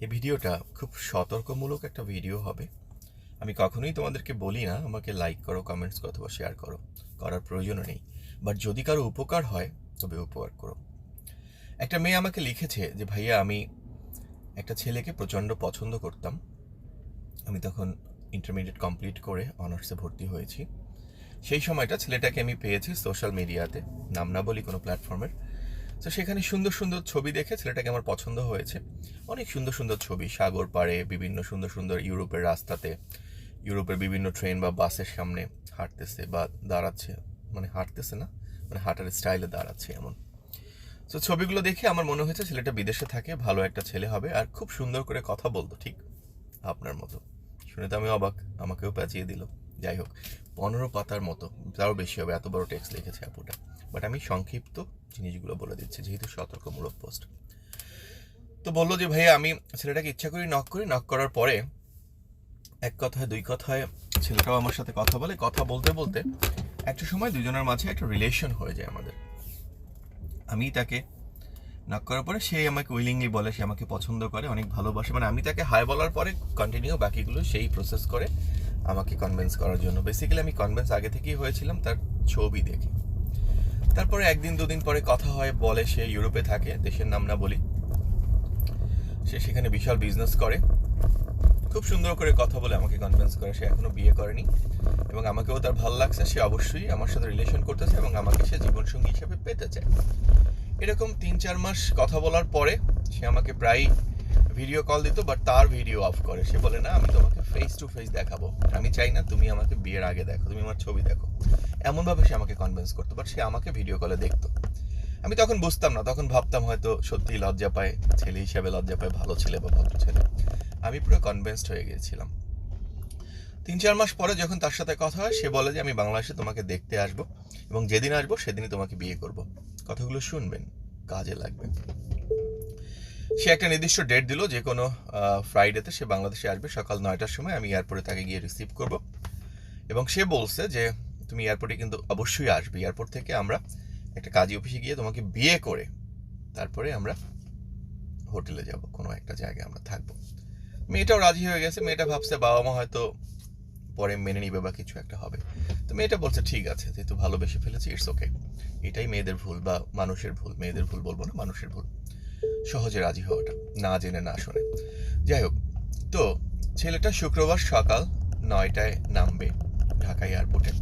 এই ভিডিওটা খুব সতর্কমূলক একটা ভিডিও হবে। আমি কখনোই তোমাদেরকে বলি না, আমাকে লাইক করো কমেন্টস করো অথবা শেয়ার করো। করার প্রয়োজনও নেই। বাট যদি কারও উপকার হয়, তবে উপকার করো। একটা মেয়ে আমাকে লিখেছে যে, ভাইয়া, আমি একটা ছেলেকে প্রচণ্ড পছন্দ করতাম। আমি তখন ইন্টারমিডিয়েট কমপ্লিট করে অনার্সে ভর্তি হয়েছি। সেই সময়টা ছেলেটাকে আমি পেয়েছি সোশ্যাল মিডিয়াতে নাম না বলি কোনো প্ল্যাটফর্মের তো সেখানে সুন্দর সুন্দর ছবি দেখে ছেলেটাকে আমার পছন্দ হয়েছে। অনেক সুন্দর সুন্দর ছবি, সাগর পাড়ে, বিভিন্ন সুন্দর সুন্দর ইউরোপের রাস্তাতে, ইউরোপের বিভিন্ন ট্রেন বা বাসের সামনে হাঁটতেছে বা দাঁড়াচ্ছে মানে হাঁটতেছে না মানে হাঁটার স্টাইলে দাঁড়াচ্ছে এমন। তো ছবিগুলো দেখে আমার মনে হয়েছে ছেলেটা বিদেশে থাকে, ভালো একটা ছেলে হবে, আর খুব সুন্দর করে কথা বলতো ঠিক আপনার মতো। শুনে তো আমি অবাক। আমাকেও প্যাচিয়ে দিল। যাই হোক, পনেরো পাতার মতো। তারও বেশি হবে, এত বড় টেক্সট লিখেছে আপুটা। বাট আমি সংক্ষিপ্ত জিনিসগুলো বলে দিচ্ছি, যেহেতু সতর্কমূলক পোস্ট তো বলল যে, ভাইয়া, আমি ছেলেটাকে ইচ্ছা করি নক করি। নক করার পরে এক কথায়, দুই কথায় ছেলেটাও আমার সাথে কথা বলে। কথা বলতে বলতে একটা সময় দুজনের মাঝে একটা রিলেশন হয়ে যায় আমাদের। আমি তাকে নক করার পরে সে আমাকে উইলিংলি বলে, সে আমাকে পছন্দ করে, অনেক ভালোবাসে। মানে আমি তাকে হাই বলার পরে কন্টিনিউ বাকিগুলো সেই প্রসেস করে আমাকে কনভিন্স করার জন্য। বেসিক্যালি আমি কনভিন্স আগে থেকেই হয়েছিলাম তার ছবি দেখে। তারপরে একদিন, দুদিন পরে কথা হয়, বলে সে ইউরোপে থাকে, দেশের নাম না বলি। সে সেখানে বিশাল বিজনেস করে। খুব সুন্দর করে কথা বলে আমাকে কনভিন্স করে, সে এখনও বিয়ে করেনি। এবং আমাকেও তার ভালো লাগছে, সে অবশ্যই আমার সাথে রিলেশন করতেছে এবং আমাকে সে জীবনসঙ্গী হিসেবে পেতে চায়। এরকম তিন চার মাস কথা বলার পরে সে আমাকে প্রায় ভিডিও কল দিত বাট তার ভিডিও অফ করে। সে বলে, না, আমি তোমাকে ফেস টু ফেস দেখাবো। আমি চাই না তুমি আমাকে বিয়ের আগে দেখো, তুমি আমার ছবি দেখো। এমনভাবে সে আমাকে কনভিন্স করতো বাট সে আমাকে ভিডিও কলে দেখতো। আমি তখন বুঝতাম না, তখন ভাবতাম হয়তো সত্যি লজ্জা পায়, ছেলে হিসাবে লজ্জা পায়, ভালো ছেলে বা ভদ্র ছেলে। আমি পুরো কনভিন্সড হয়ে গিয়েছিলাম। তিন চার মাস পরে যখন তার সাথে কথা হয়, সে বলে যে, আমি বাংলাদেশে তোমাকে দেখতে আসব এবং যেদিন আসব সেদিনই তোমাকে বিয়ে করব। কথাগুলো শুনবেন, কাজে লাগবে। সে একটা নির্দিষ্ট ডেট দিল, যে কোনো ফ্রাইডেতে সে বাংলাদেশে আসবে, সকাল নয়টার সময় আমি এয়ারপোর্টে তাকে গিয়ে রিসিভ করব। এবং সে বলছে যে, তুমি এয়ারপোর্টে কিন্তু অবশ্যই আসবে। এয়ারপোর্ট থেকে আমরা একটা কাজী অফিসে গিয়ে তোমাকে বিয়ে করে তারপরে আমরা হোটেলে যাব। কোনো একটা জায়গায় আমরা থাকব। মেয়েটাও রাজি হয়ে গেছে। মেয়েটা ভাবছে বাবা মা হয়তো পরে মেনে নিবে বা কিছু একটা হবে। তো মেয়েটা বলছে, ঠিক আছে যেহেতু ভালোবেসে ফেলেছি ইটস ওকে এটাই মেয়েদের ভুল বা মানুষের ভুল, মেয়েদের ভুল বলব না, মানুষের ভুল। সহজে রাজি হওয়াটা, না জেনে, না শুনে। যাই হোক, তো ছেলেটা শুক্রবার সকাল নয়টায় নামবে ঢাকা এয়ারপোর্টে।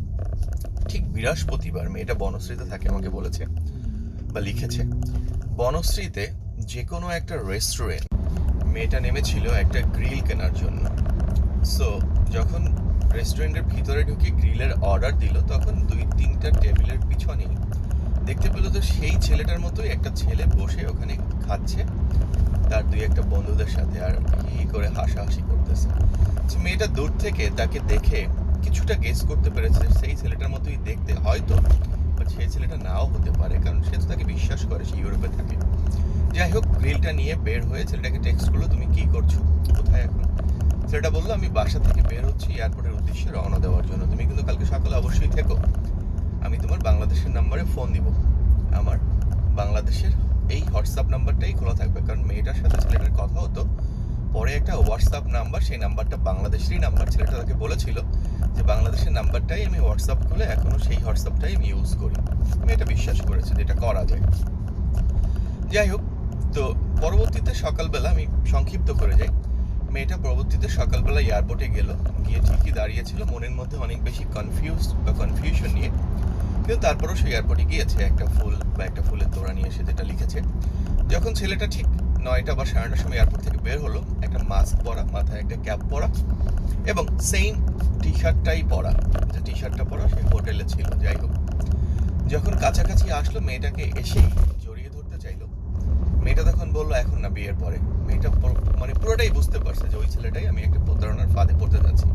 ঠিক বৃহস্পতিবার, মেয়েটা বনশ্রীতে থাকে, আমাকে বলেছে বা লিখেছে, বনশ্রীতে যে কোনো একটা রেস্টুরেন্ট মেয়েটা নেমেছিল একটা গ্রিল কেনার জন্য। সো যখন রেস্টুরেন্টের ভিতরে ঢুকে গ্রিলের অর্ডার দিল, তখন দুই তিনটা টেবিলের পিছনেই দেখতে পেল তো সেই ছেলেটার মতোই একটা ছেলে বসে ওখানে খাচ্ছে, তার দুই একটা বন্ধুদের সাথে আর হি করে হাসাহাসি করতেছে। মেয়েটা দূর থেকে তাকে দেখে কিছুটা গেস করতে পেরেছে সেই ছেলেটার মতোই দেখতে হয়তো বাট সেই ছেলেটা নাও হতে পারে, কারণ সে তো তাকে বিশ্বাস করে, সে ইউরোপে থাকে। যাই হোক, গ্রিলটা নিয়ে বের হয়ে ছেলেটাকে টেক্সট করল, তুমি কি করছ? কোথায় এখন? ছেলেটা বলল, আমি বাসা থেকে বের হচ্ছি এয়ারপোর্টের উদ্দেশ্যে রওনা দেওয়ার জন্য। তুমি কিন্তু কালকে সকালে অবশ্যই থেকো। আমি তোমার বাংলাদেশের নাম্বারে ফোন দিব। আমার বাংলাদেশের এই হোয়াটসঅ্যাপ নাম্বারটাই খোলা থাকবে। কারণ মেয়েটার সাথে ছেলেটার কথা হতো। পরে একটা হোয়াটসঅ্যাপ নাম্বার সেই নাম্বারটা বাংলাদেশেরই নাম্বার ছেলেটা তাকে বলেছিল যে বাংলাদেশের নাম্বারটাই আমি হোয়াটসঅ্যাপ খুলে এখনও সেই হোয়াটসঅ্যাপটাই আমি ইউজ করি। মেয়েটা বিশ্বাস করেছে যে এটা করা যায়। যাই হোক, তো পরবর্তীতে সকালবেলা আমি সংক্ষিপ্ত করে যাই। মেয়েটা পরবর্তীতে সকালবেলা এয়ারপোর্টে গেল। গিয়ে ঠিকই দাঁড়িয়েছিল, মনের মধ্যে অনেক বেশি কনফিউজ বা কনফিউশন নিয়ে। কিন্তু তারপরও সে এয়ারপোর্টে গিয়েছে, একটা ফুল বা একটা ফুলের তোড়া নিয়ে এসে যেটা লিখেছে। যখন ছেলেটা ঠিক নয়টা বা সাড়ে নটার সময় এয়ারপোর্ট থেকে বের হলো, একটা মাস্ক পরা, মাথায় একটা ক্যাপ পরা এবং সেম টি শার্টটাই পরা। যে টি শার্টটা পরা সে হোটেলে ছিল, যাই হোক। যখন কাছাকাছি আসলো, মেয়েটাকে এসেই জড়িয়ে ধরতে চাইলো। মেয়েটা তখন বলল, এখন না বিয়ের পরে। মেয়েটা মানে বুঝতে পারছে যে ওই ছেলেটাই আমি একটা প্রতারণার ফাঁদে পড়তে যাচ্ছি।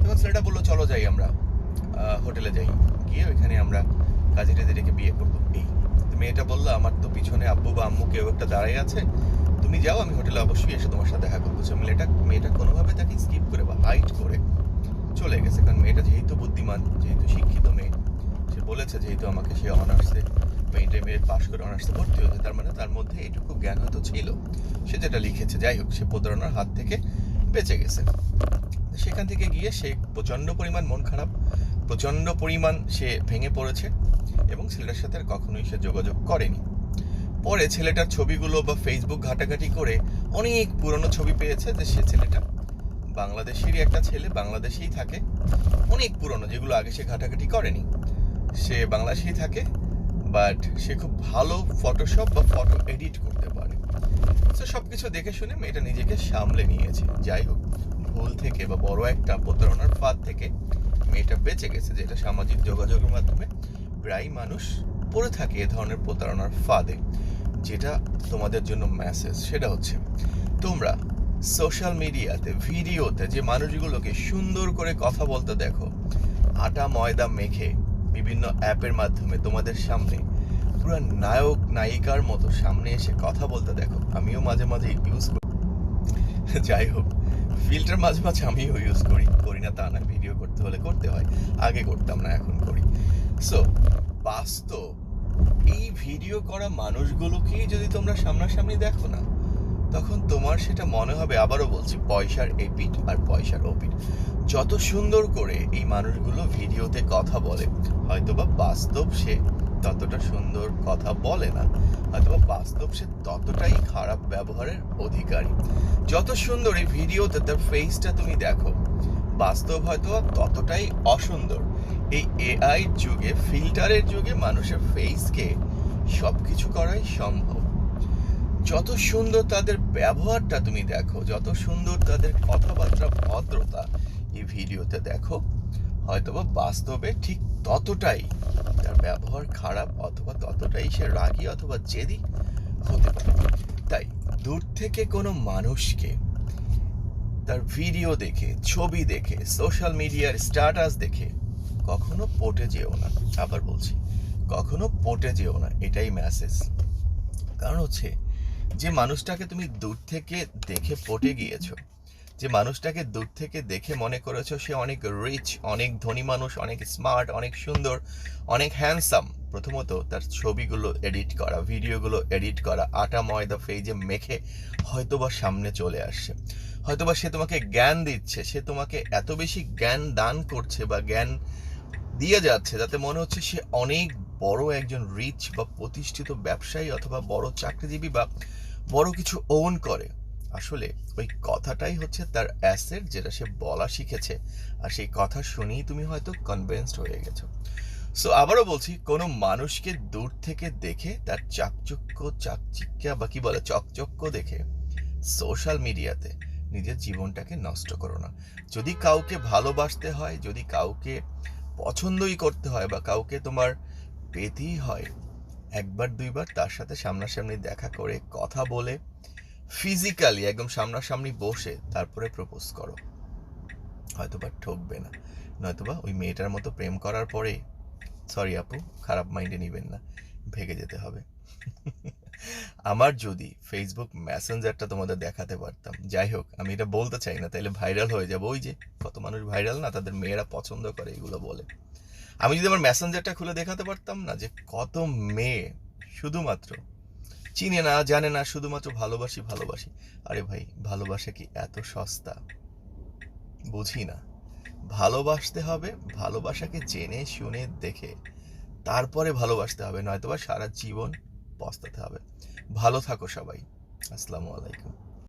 তখন ছেলেটা বলল, চলো যাই আমরা হোটেলে যাই। গিয়ে ওইখানে আমরা কাজী টেজে রেখে বিয়ে করব। এই মেয়েটা বলল, আমার তো পিছনে আব্বু বা আম্মু কেউ একটা দাঁড়াই আছে। তুমি যাও, আমি হোটেলে অবশ্যই এসে তোমার সাথে দেখা করব। মেয়েটা মেয়েটা কোনোভাবে তাকে স্কিপ করে বা হাইট করে চলে গেছে। কারণ মেয়েটা যেহেতু বুদ্ধিমান, যেহেতু শিক্ষিত মেয়ে, সে বলেছে যেহেতু আমাকে সে অনার্সে ইন্টারমিডিয়েট পাস করে অনার্সে ভর্তি হয়েছে তার মানে তার মধ্যে এটুকু জ্ঞান হয়তো ছিল। সে যেটা লিখেছে, যাই হোক, সে প্রতারণার হাত থেকে বেঁচে গেছে। সেখান থেকে গিয়ে সে প্রচণ্ড পরিমাণ মন খারাপ, প্রচণ্ড পরিমাণ সে ভেঙে পড়েছে এবং ছেলেটার সাথে কখনোই সে যোগাযোগ করেনি। পরে ছেলেটার ছবিগুলো বা ফেসবুক ঘাটাঘাটি করে অনেক পুরনো ছবি পেয়েছে যে সে ছেলেটা বাংলাদেশেরই একটা ছেলে, বাংলাদেশেই থাকে। অনেক পুরনো, যেগুলো আগে সে ঘাটাঘাটি করেনি। সে বাংলাদেশেই থাকে বাট সে খুব ভালো ফটোশপ বা ফটো এডিট করতে পারে। তো সব কিছু দেখে শুনে মেয়েটা নিজেকে সামলে নিয়েছে। যাই হোক, ভুল থেকে বা বড় একটা প্রতারণার ফাঁদ থেকে মেয়েটা বেঁচে গেছে, যেটা সামাজিক যোগাযোগের মাধ্যমে প্রায় মানুষ পড়ে থাকে এ ধরনের প্রতারণার ফাঁদে। যেটা তোমাদের জন্য মেসেজ সেটা হচ্ছে, তোমরা সোশ্যাল মিডিয়াতে ভিডিওতে যে মানুষগুলোকে সুন্দর করে কথা বলতে দেখো, আটা ময়দা মেখে বিভিন্ন অ্যাপের মাধ্যমে তোমাদের সামনে পুরো নায়ক, নায়িকার মতো সামনে এসে কথা বলতে দেখো। আমিও মাঝে মাঝে ইউজ করি। যাই হোক ফিল্টার মাঝে মাঝে আমিও ইউজ করি। করি না তা না ভিডিও করতে হলে করতে হয়। আগে করতাম না, এখন করি। সো বাস্তব, এই ভিডিও করা মানুষগুলোকেই যদি তোমরা সামনাসামনি দেখো না তখন তোমার সেটা মনে হবে, আবারও বলছি, পয়সার এপিট আর পয়সার ওপিট যত সুন্দর করে এই মানুষগুলো ভিডিওতে কথা বলে, হয়তোবা বাস্তব সে ততটা সুন্দর কথা বলে না, হয়তোবা বাস্তব সে ততটাই খারাপ ব্যবহারের অধিকারী। যত সুন্দর এই ভিডিওতে তার ফেসটা তুমি দেখো, বাস্তব হয়তো ততটাই অসুন্দর। এই এআই যুগে ফিল্টারের যুগে মানুষের ফেসকে সব কিছু করাই সম্ভব। যত সুন্দর তাদের ব্যবহারটা তুমি দেখো, যত সুন্দর তাদের কথাবার্তা, ভদ্রতা এই ভিডিওতে দেখো, হয়তোবা বাস্তবে ঠিক ততটাই তার ব্যবহার খারাপ অথবা ততটাই সে রাগী অথবা জেদি হতে পারে। তাই দূর থেকে কোনো মানুষকে তার ভিডিও দেখে, ছবি দেখে, সোশ্যাল মিডিয়ার স্ট্যাটাস দেখে কখনো পটে যেও না, আবার বলছি, কখনো পটে যেও না, এটাই মেসেজ কারণ হচ্ছে যে মানুষটাকে তুমি দূর থেকে দেখে পটে গিয়েছো, যে মানুষটাকে দূর থেকে দেখে মনে করেছ সে অনেক রিচ অনেক ধনী মানুষ, অনেক স্মার্ট অনেক সুন্দর, অনেক হ্যান্ডসাম প্রথমত তার ছবিগুলো এডিট করা ভিডিওগুলো এডিট করা, আটা ময়দা ফেজে মেখে হয়তোবা সামনে চলে আসছে। হয়তোবা সে তোমাকে জ্ঞান দিচ্ছে, সে তোমাকে এত বেশি জ্ঞান দান করছে বা জ্ঞান দিয়ে যাচ্ছে, যাতে মনে হচ্ছে সে অনেক বড় একজন রিচ বা প্রতিষ্ঠিত ব্যবসায়ী অথবা বড় চাকরিজীবী বা বড় কিছু ওন করে। আসলে ওই কথাটাই হচ্ছে তার অ্যাসেট যেটা সে বলা শিখেছে। আর সেই কথা শুনেই তুমি হয়তো কনভিন্সড হয়ে গেছো। সো আবারও বলছি, কোনো মানুষকে দূর থেকে দেখে, তার চাকচক্য, চাকচিক্যা বা কি বলে, চকচক্য দেখে সোশ্যাল মিডিয়াতে নিজের জীবনটাকে নষ্ট করো না। যদি কাউকে ভালোবাসতে হয়, যদি কাউকে পছন্দই করতে হয় বা কাউকে তোমার পেতেই হয়। একবার, দুইবার তার সাথে সামনাসামনি দেখা করে, কথা বলে ফিজিক্যালি একদম সামনাসামনি বসে তারপরে প্রপোজ করো। হয়তোবা ঠকবে না। নয়তোবা ওই মেয়েটার মতো প্রেম করার পরে সরি আপু, খারাপ মাইন্ডে নেবেন না, ভেগে যেতে হবে। আমার যদি ফেসবুক মেসেঞ্জারটা তোমাদের দেখাতে পারতাম। যাই হোক, আমি এটা বলতে চাই না, তাইলে ভাইরাল হয়ে যাব। ওই যে কত মানুষ ভাইরাল না, তাদের মেয়েরা পছন্দ করে, এগুলো বলে। আমি যদি আমার মেসেঞ্জারটা খুলে দেখাতে পারতাম না যে কত মেয়ে শুধুমাত্র চিনে না, জানে না, শুধুমাত্র ভালোবাসি ভালোবাসি। আরে ভাই, ভালোবাসা কি এত সস্তা? বুঝি না। ভালোবাসতে হবে, ভালোবাসাকে জেনে, শুনে, দেখে। তারপরে ভালোবাসতে হবে, নয়তোবা সারা জীবন পস্তাতে হবে। ভালো থাকো সবাই। আসসালামু আলাইকুম।